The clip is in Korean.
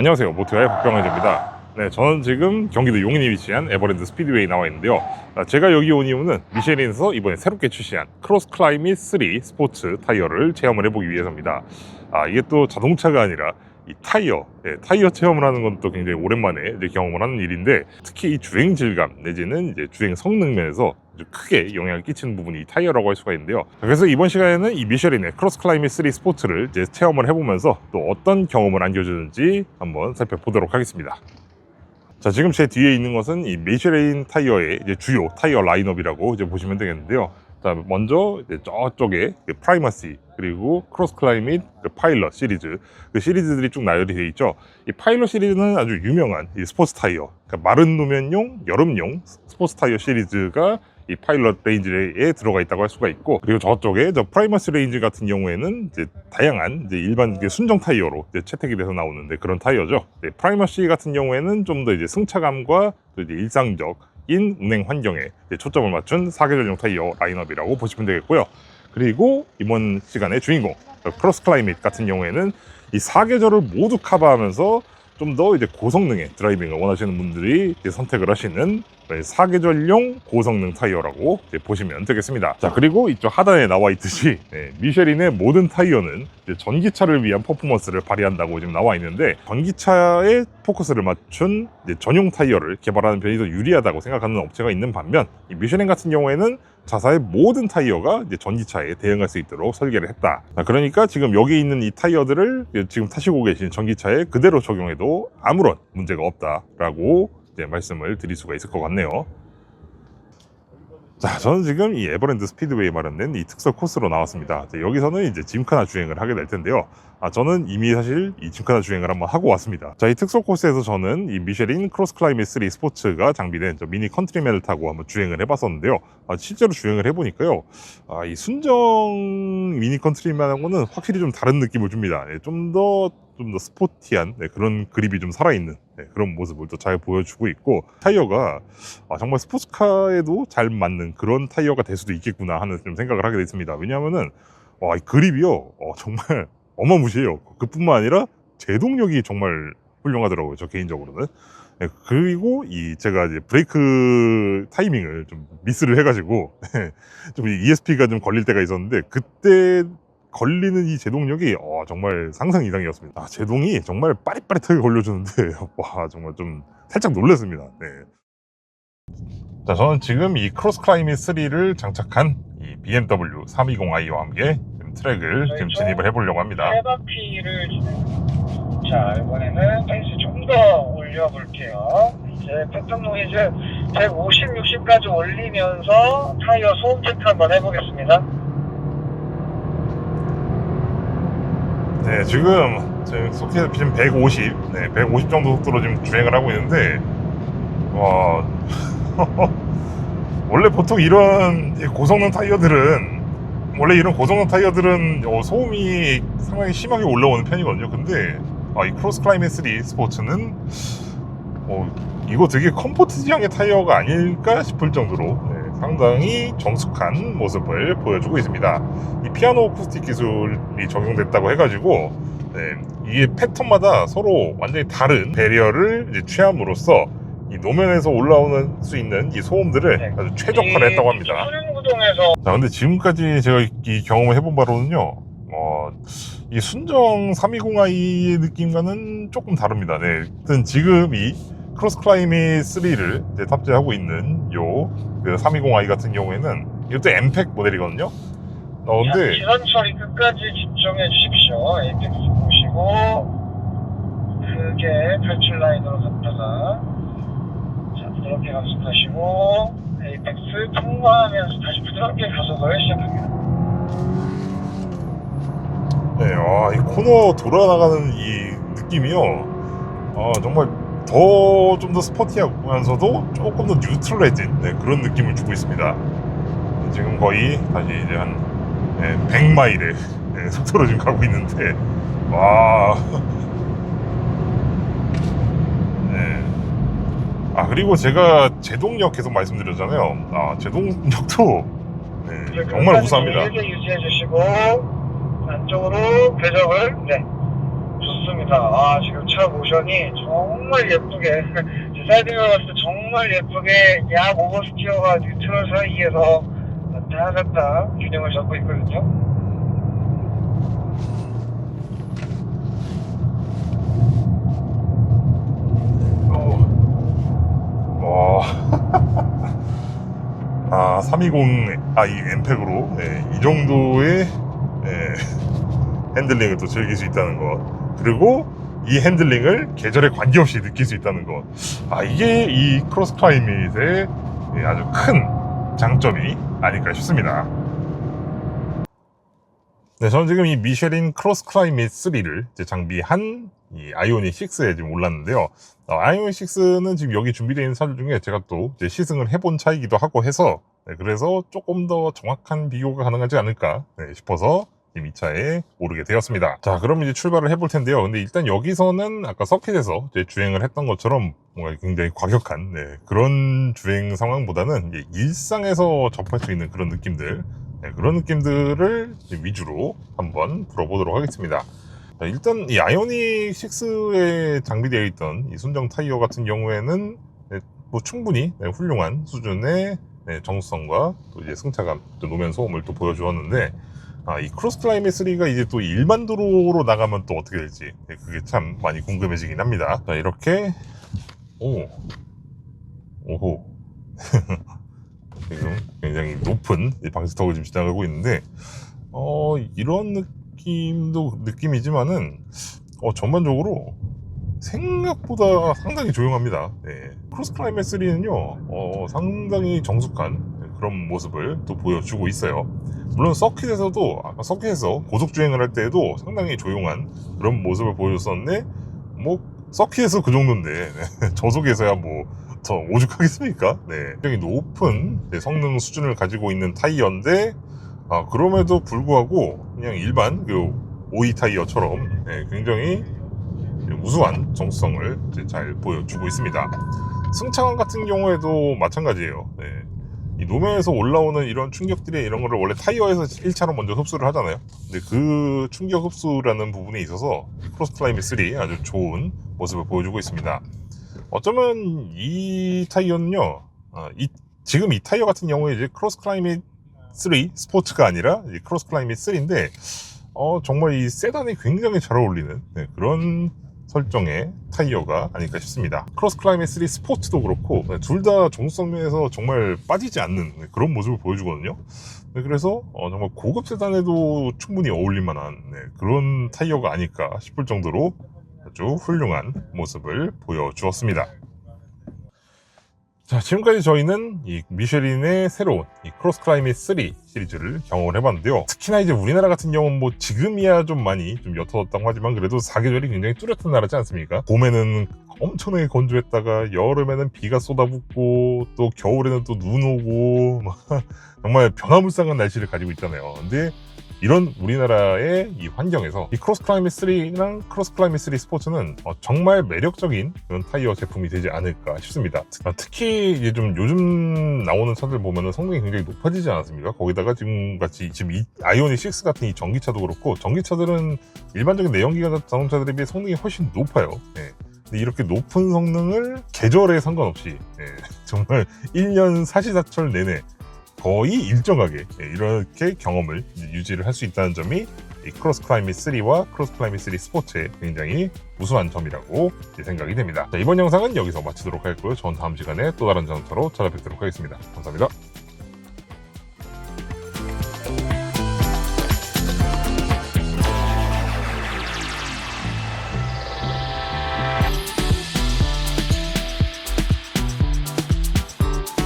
안녕하세요. 모토야의 박병환입니다. 네, 저는 지금 경기도 용인에 위치한 에버랜드 스피드웨이 나와 있는데요. 아, 제가 여기 온 이유는 미쉐린에서 이번에 새롭게 출시한 크로스 클라이밋 3 스포츠 타이어를 체험을 해보기 위해서입니다. 아, 이게 또 자동차가 아니라 이 타이어, 예, 타이어 체험을 하는 건 또 굉장히 오랜만에 이제 경험을 하는 일인데 특히 이 주행 질감 내지는 이제 주행 성능 면에서 크게 영향을 끼치는 부분이 이 타이어라고 할 수가 있는데요. 그래서 이번 시간에는 이 미쉐린의 크로스 클라이밋 3 스포츠를 이제 체험을 해보면서 또 어떤 경험을 안겨주는지 한번 살펴보도록 하겠습니다. 자, 지금 제 뒤에 있는 것은 이 미쉐린 타이어의 주요 타이어 라인업이라고 이제 보시면 되겠는데요. 자, 먼저 이제 저쪽에 그 프라이머시 그리고 크로스 클라이밋 그 파일럿 시리즈 그 시리즈들이 쭉 나열이 되어 있죠. 이 파일럿 시리즈는 아주 유명한 이 스포츠 타이어, 그러니까 마른 노면용 여름용 스포츠 타이어 시리즈가 이 파일럿 레인지에 들어가 있다고 할 수가 있고 그리고 저쪽에 저 프라이머스 레인지 같은 경우에는 이제 다양한 이제 일반 이제 순정 타이어로 이제 채택이 돼서 나오는데 그런 타이어죠. 네, 프라이머시 같은 경우에는 좀 더 이제 승차감과 또 이제 일상적 인 운행 환경에 초점을 맞춘 사계절 용 타이어 라인업이라고 보시면 되겠고요. 그리고 이번 시간의 주인공 크로스 클라이밋 같은 경우에는 이 사계절을 모두 커버하면서 좀 더 이제 고성능의 드라이빙을 원하시는 분들이 선택을 하시는 사계절용 고성능 타이어라고 보시면 되겠습니다. 자 그리고 이쪽 하단에 나와 있듯이 네, 미쉐린의 모든 타이어는 전기차를 위한 퍼포먼스를 발휘한다고 지금 나와 있는데 전기차에 포커스를 맞춘 전용 타이어를 개발하는 편이 더 유리하다고 생각하는 업체가 있는 반면 이 미쉐린 같은 경우에는 자사의 모든 타이어가 전기차에 대응할 수 있도록 설계를 했다. 자, 그러니까 지금 여기 있는 이 타이어들을 지금 타시고 계신 전기차에 그대로 적용해도 아무런 문제가 없다라고 이제 말씀을 드릴 수가 있을 것 같네요. 자, 저는 지금 이 에버랜드 스피드웨이 마련된 이 특설 코스로 나왔습니다. 자, 여기서는 이제 짐카나 주행을 하게 될 텐데요. 아, 저는 이미 사실 이 짐카나 주행을 한번 하고 왔습니다. 자, 이 특설 코스에서 저는 이 미쉐린 크로스 클라이밋 3 스포츠가 장비된 저 미니 컨트리맨을 타고 한번 주행을 해봤었는데요. 아, 실제로 주행을 해보니까요. 아, 이 순정 미니 컨트리맨하고는 확실히 좀 다른 느낌을 줍니다. 예, 좀 더, 좀 더 스포티한 네, 그런 그립이 좀 살아있는 네, 그런 모습을 또 잘 보여주고 있고 타이어가 아, 정말 스포츠카에도 잘 맞는 그런 타이어가 될 수도 있겠구나 하는 좀 생각을 하게 됐습니다. 왜냐하면은 와, 이 그립이요 어, 정말 어마무시해요. 그뿐만 아니라 제동력이 정말 훌륭하더라고요. 저 개인적으로는. 네, 그리고 이 제가 이제 브레이크 타이밍을 좀 미스를 해가지고 좀 ESP가 좀 걸릴 때가 있었는데 그때 걸리는 이 제동력이 어, 정말 상상 이상이었습니다. 아, 제동이 정말 빠릿빠릿하게 걸려주는데 와 정말 좀 살짝 놀랐습니다. 네. 자 저는 지금 이 크로스 클라이밋 3를 장착한 이 BMW 320i와 함께 지금 트랙을 지금 진입을 해보려고 합니다. 세 바퀴를 자 이번에는 페이스 좀 더 올려볼게요 이제 패턴 노이즈 150, 60까지 올리면서 타이어 소음 체크 한번 해보겠습니다 네, 지금 지금 속도에서 지금 150, 네, 150 정도 속도로 지금 주행을 하고 있는데 와 원래 보통 이런 이 고성능 타이어들은 원래 이런 고성능 타이어들은 어, 소음이 상당히 심하게 올라오는 편이거든요. 근데 아, 이 크로스 클라이밋 3 스포츠는 어, 이거 되게 컴포트 지향의 타이어가 아닐까 싶을 정도로 네, 상당히 정숙한 모습을 보여주고 있습니다. 이 피아노 어쿠스틱 기술이 적용됐다고 해가지고 네, 이게 패턴마다 서로 완전히 다른 배리어를 취함으로써 이 노면에서 올라오는 수 있는 이 소음들을 네. 아주 최적화를 했다고 합니다. 수륜 구동에서 자, 근데 지금까지 제가 이 경험을 해본 바로는요, 어, 이 순정 320i의 느낌과는 조금 다릅니다. 네. 하여튼 지금 이 크로스 클라이밋 3를 이제 탑재하고 있는 요, 그 320i 같은 경우에는 이것도 엠팩 모델이거든요. 어, 근데, 시선 처리 끝까지 집중해 주십시오 에이펙스 보시고 크게 탈출 라인으로 갔다가 자 부드럽게 감속하시고 에이펙스 통과하면서 다시 부드럽게 가속을 시작합니다 네, 와, 이 코너 돌아나가는 이 느낌이요. 아, 정말 더 좀 더 스포티하면서도 조금 더 뉴트럴해진 네, 그런 느낌을 주고 있습니다. 지금 거의 다시 이제 한 네, 100마일의 네, 속도로 지금 가고 있는데, 와. 네. 아, 그리고 제가 제동력 계속 말씀드렸잖아요. 아, 제동력도 네, 정말 우수합니다. 유지해 주시고 안쪽으로 궤적을 네 좋습니다. 아, 지금 차 모션이 정말 예쁘게, 제 사이드미러 봤을 때 정말 예쁘게 약 오버스티어와 뉴트럴 사이에서 갔다 균형을 잡고 있거든요. 와. 아, 320, 아, 이 엠팩으로, 예, 이 정도의, 예, 핸들링을 또 즐길 수 있다는 것. 그리고 이 핸들링을 계절에 관계없이 느낄 수 있다는 것. 아, 이게 이 크로스 클라이밋의 예, 아주 큰 장점이 아닐까 싶습니다. 네, 저는 지금 이 미쉐린 크로스 클라이밋 3를 장비한 이 아이오닉 6에 지금 올랐는데요. 어, 아이오닉 6는 지금 여기 준비되어 있는 차들 중에 제가 또 시승을 해본 차이기도 하고 해서 네, 그래서 조금 더 정확한 비교가 가능하지 않을까 네, 싶어서 지금 이 차에 오르게 되었습니다. 자, 그럼 이제 출발을 해볼 텐데요. 근데 일단 여기서는 아까 서킷에서 주행을 했던 것처럼 뭔가 굉장히 과격한 네, 그런 주행 상황보다는 일상에서 접할 수 있는 그런 느낌들 네, 그런 느낌들을 위주로 한번 풀어보도록 하겠습니다. 자, 일단 이 아이오닉 6에 장비되어 있던 이 순정 타이어 같은 경우에는 네, 뭐 충분히 네, 훌륭한 수준의 네, 정수성과 또 이제 승차감, 또 노면 소음을 또 보여주었는데 아, 이 크로스 클라이밋 3가 이제 또 일반 도로로 나가면 또 어떻게 될지 네, 그게 참 많이 궁금해지긴 합니다. 자, 이렇게 오 오호 지금 굉장히 높은 이 방지턱을 지금 지나가고 있는데 어 이런 느낌도 느낌이지만은 어 전반적으로 생각보다 상당히 조용합니다. 네. 크로스 클라이맥 3는요 어, 상당히 정숙한 그런 모습을 또 보여주고 있어요. 물론 서킷에서도 아까 서킷에서 고속 주행을 할 때에도 상당히 조용한 그런 모습을 보여줬었는데 뭐 서킷에서 그 정도인데 네. 저속에서야 뭐 더 오죽하겠습니까? 네. 굉장히 높은 네, 성능 수준을 가지고 있는 타이어인데 아, 그럼에도 불구하고 그냥 일반 그 오이 타이어처럼 네, 굉장히 우수한 정수성을 이제 잘 보여주고 있습니다. 승차감 같은 경우에도 마찬가지예요. 네. 이 노면에서 올라오는 이런 충격들이 이런 거를 원래 타이어에서 1차로 먼저 흡수를 하잖아요. 근데 그 충격 흡수라는 부분에 있어서 크로스 클라이밋 3 아주 좋은 모습을 보여주고 있습니다. 어쩌면 이 타이어는요, 아, 이, 지금 이 타이어 같은 경우에 이제 크로스 클라이밋 3 스포츠가 아니라 크로스 클라이밋 3인데, 어, 정말 이 세단이 굉장히 잘 어울리는 네, 그런 설정의 타이어가 아닐까 싶습니다. 크로스 클라이밋 3 스포츠도 그렇고, 네, 둘다 정수성 면에서 정말 빠지지 않는 네, 그런 모습을 보여주거든요. 네, 그래서 어, 정말 고급 세단에도 충분히 어울릴 만한 네, 그런 타이어가 아닐까 싶을 정도로 아주 훌륭한 모습을 보여주었습니다. 자, 지금까지 저희는 이 미쉐린의 새로운 이 크로스 클라이밋 3 시리즈를 경험을 해봤는데요. 특히나 이제 우리나라 같은 경우는 뭐 지금이야 좀 많이 좀 옅어졌다고 하지만 그래도 사계절이 굉장히 뚜렷한 나라지 않습니까? 봄에는 엄청나게 건조했다가 여름에는 비가 쏟아붓고 또 겨울에는 또 눈 오고 막 정말 변화무쌍한 날씨를 가지고 있잖아요. 근데 이런 우리나라의 이 환경에서 이 크로스 클라이밋 3랑 크로스 클라이밋 3 스포츠는 어, 정말 매력적인 그런 타이어 제품이 되지 않을까 싶습니다. 아, 특히 이제 좀 요즘 나오는 차들 보면은 성능이 굉장히 높아지지 않았습니까? 거기다가 지금 같이 지금 이 아이오닉 6 같은 이 전기차도 그렇고 전기차들은 일반적인 내연기관 자동차들에 비해 성능이 훨씬 높아요. 네. 이렇게 높은 성능을 계절에 상관없이 네, 정말 1년 사시사철 내내 거의 일정하게 예, 이렇게 경험을 유지를 할 수 있다는 점이 이 크로스 클라이밋 3와 크로스 클라이밋 3 스포츠의 굉장히 우수한 점이라고 생각이 됩니다. 자, 이번 영상은 여기서 마치도록 하겠고요. 전 다음 시간에 또 다른 자동차로 찾아뵙도록 하겠습니다. 감사합니다.